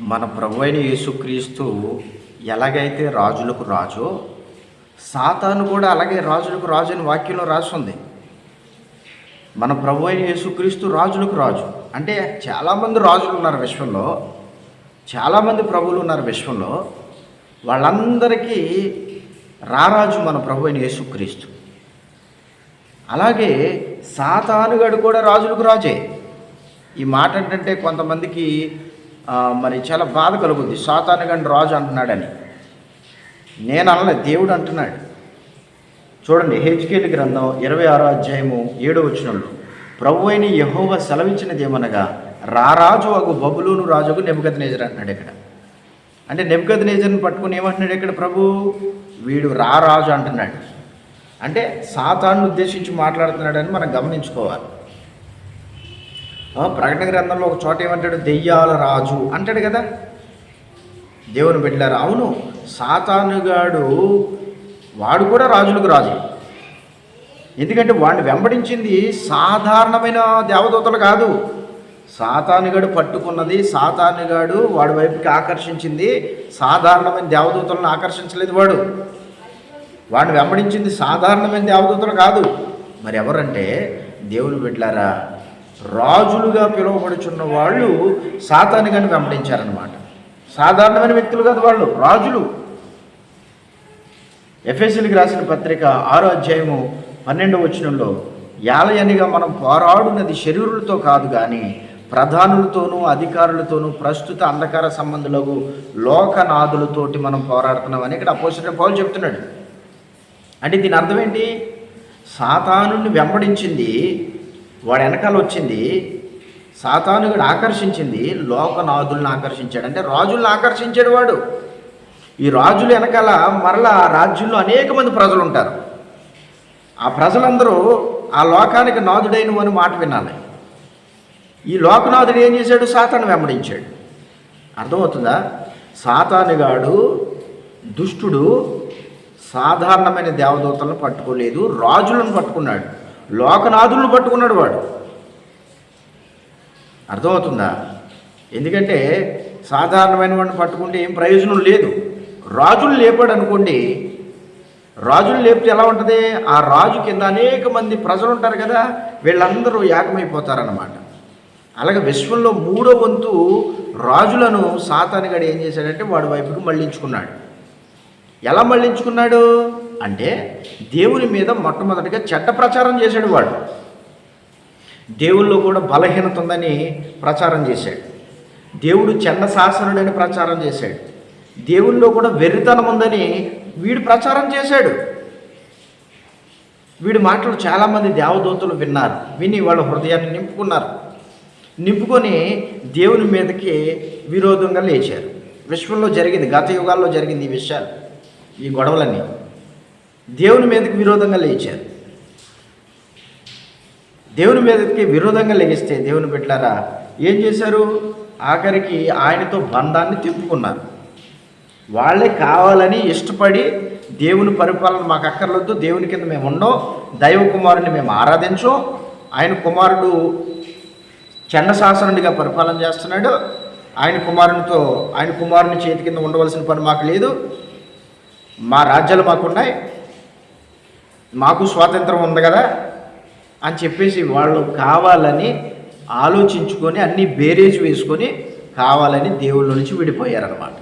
మన ప్రభు అయిన యేసుక్రీస్తు ఎలాగైతే రాజులకు రాజో సాతాను కూడా అలాగే రాజులకు రాజు అని వాక్యంలో రాస్తుంది మన ప్రభు అయిన యేసుక్రీస్తు రాజులకు రాజు. అంటే చాలామంది రాజులు ఉన్నారు విశ్వంలో. చాలామంది ప్రభువులు ఉన్నారు విశ్వంలో. వాళ్ళందరికీ రారాజు మన ప్రభు అయిన యేసుక్రీస్తు. అలాగే సాతానుగాడు కూడా రాజులకు రాజే. ఈ మాట ఏంటంటే కొంతమందికి మరి చాలా బాధ కలుగుద్ది. సాతానుగాడిని రాజు అంటున్నాడని. నేను అనలే దేవుడు అంటున్నాడు. చూడండి హెచ్కేల్ గ్రంథం ఇరవై ఆరో అధ్యాయము ఏడో వచనంలో ప్రభు అయిన యహోవ సెలవిచ్చినది ఏమనగా రారాజు అగు బబులోను రాజుకు నెబద్ నేజర్ అంటున్నాడు ఇక్కడ. అంటే నెబద్ నేజర్ని పట్టుకుని ఏమంటున్నాడు ఇక్కడ ప్రభు? వీడు రారాజు అంటున్నాడు. అంటే సాతాన్ని ఉద్దేశించి మాట్లాడుతున్నాడని మనం గమనించుకోవాలి. ప్రకటన గ్రంథంలో ఒక చోట ఏమంటాడు? దెయ్యాల రాజు అంటాడు కదా. దేవుని బిడ్డలారు అవును సాతానుగాడు వాడు కూడా రాజులకు రాజు. ఎందుకంటే వాడిని వెంబడించింది సాధారణమైన దేవదూతలు కాదు. సాతానుగాడు పట్టుకున్నది సాతానుగాడు వాడి వైపుకి ఆకర్షించింది సాధారణమైన దేవదూతలను ఆకర్షించలేదు వాడు. వాడిని వెంబడించింది సాధారణమైన దేవదూతలు కాదు. మరి ఎవరంటే దేవుని బిడ్డలారా రాజులుగా పిలువబడుచున్న వాళ్ళు సాతాని కానీ వెంబడించారనమాట సాధారణమైన వ్యక్తులు కాదు వాళ్ళు రాజులు. ఎఫ్ఎస్సీలకు రాసిన పత్రిక ఆరో అధ్యాయము పన్నెండవ వచనంలో యాలయనిగా మనం పోరాడున్నది శరీరులతో కాదు కానీ ప్రధానులతోనూ అధికారులతోనూ ప్రస్తుత అంధకార సంబంధులకు లోకనాథులతోటి మనం పోరాడుతున్నామని ఇక్కడ అపోజిట్ పౌలు చెప్తున్నాడు. అంటే దీని అర్థం ఏంటి? సాతానుని వెంబడించింది వాడు వెనకాల వచ్చింది సాతానుగుడు ఆకర్షించింది లోకనాథుల్ని ఆకర్షించాడు. అంటే రాజుల్ని ఆకర్షించాడు వాడు. ఈ రాజులు వెనకాల మరలా రాజ్యంలో అనేక మంది ప్రజలు ఉంటారు. ఆ ప్రజలందరూ ఆ లోకానికి నాథుడైన అని మాట వినాలి. ఈ లోకనాథుడు ఏం చేశాడు? సాతాను వెంబడించాడు. అర్థమవుతుందా? సాతానుగాడు దుష్టుడు సాధారణమైన దేవదూతలను పట్టుకోలేదు రాజులను పట్టుకున్నాడు. లోకనాథులను పట్టుకున్నాడు వాడు. అర్థమవుతుందా? ఎందుకంటే సాధారణమైన వాడిని పట్టుకుంటే ఏం ప్రయోజనం లేదు. రాజులు లేపాడు అనుకోండి రాజులు లేపితే ఎలా ఉంటుంది? ఆ రాజు కింద అనేక మంది ప్రజలు ఉంటారు కదా వీళ్ళందరూ ఏకమైపోతారన్నమాట. అలాగే విశ్వంలో మూడో వంతు రాజులను సాతానిగాడు ఏం చేశాడంటే వాడి వైపుకి మళ్ళించుకున్నాడు. ఎలా మళ్ళించుకున్నాడు అంటే దేవుని మీద మొట్టమొదటిగా చెడ్డ ప్రచారం చేశాడు వాడు. దేవుల్లో కూడా బలహీనత ఉందని ప్రచారం చేశాడు. దేవుడు చెన్న శాసనుడని ప్రచారం చేశాడు. దేవుల్లో కూడా వెర్రితనం ఉందని వీడు ప్రచారం చేశాడు. వీడి మాటలు చాలామంది దేవదూతలు విన్నారు. విని వాళ్ళ హృదయాన్ని నింపుకున్నారు. నింపుకొని దేవుని మీదకి విరోధంగా లేచారు. విశ్వంలో జరిగింది గత యుగాల్లో జరిగింది ఈ విషయాలు. ఈ గొడవలన్నీ దేవుని మీదకి విరోధంగా లేచారు. దేవుని మీదకి విరోధంగా లెగిస్తే దేవుని బిడ్డలారా ఏం చేశారు? ఆఖరికి ఆయనతో బంధాన్ని తిప్పుకున్నారు. వాళ్ళే కావాలని ఇష్టపడి దేవుని పరిపాలన మాకు అక్కర్లొద్దు దేవుని కింద మేము ఉండం దైవ కుమారుని మేము ఆరాధించం ఆయన కుమారుడు చెన్న శాసనుడిగా పరిపాలన చేస్తున్నాడు ఆయన కుమారునితో ఆయన కుమారుని చేతి కింద ఉండవలసిన పని మాకు లేదు మా రాజ్యాలు మాకున్నాయి. మాకు స్వాతంత్రం ఉంది కదా అని చెప్పేసి వాళ్ళు కావాలని ఆలోచించుకొని అన్ని బేరేజ్ వేసుకొని కావాలని దేవుళ్ళ నుంచి విడిపోయారనమాట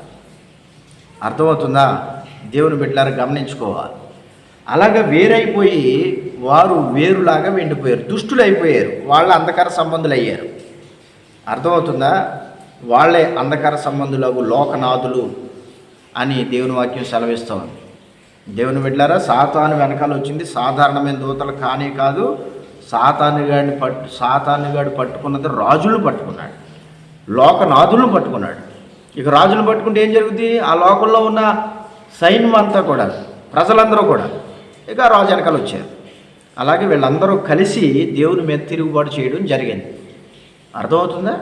అర్థమవుతుందా? దేవుని బిడ్డలారా గమనించుకోవాలి. అలాగ వేరైపోయి వారు వేరులాగా వెండిపోయారు దుష్టులు అయిపోయారు వాళ్ళ అంధకార సంబంధులు అయ్యారు అర్థమవుతుందా? వాళ్ళే అంధకార సంబంధులకు లోకనాథులు అని దేవుని వాక్యం సెలవిస్తోంది. దేవుని బిడ్డారా సాతాను వెనకాల వచ్చింది. సాధారణమైన దూతలు కానే కాదు సాతానుగాడిని పట్టు సాతానుగాడు పట్టుకున్నది రాజులు పట్టుకున్నాడు. లోకనాథులను పట్టుకున్నాడు. ఇక రాజులు పట్టుకుంటే ఏం జరుగుతుంది ఆ లోకంలో ఉన్న సైన్యం అంతా కూడా ప్రజలందరూ కూడా ఇక రాజు వెనకాల వచ్చారు. అలాగే వీళ్ళందరూ కలిసి దేవుని మీద తిరుగుబాటు చేయడం జరిగింది. అర్థమవుతుందా?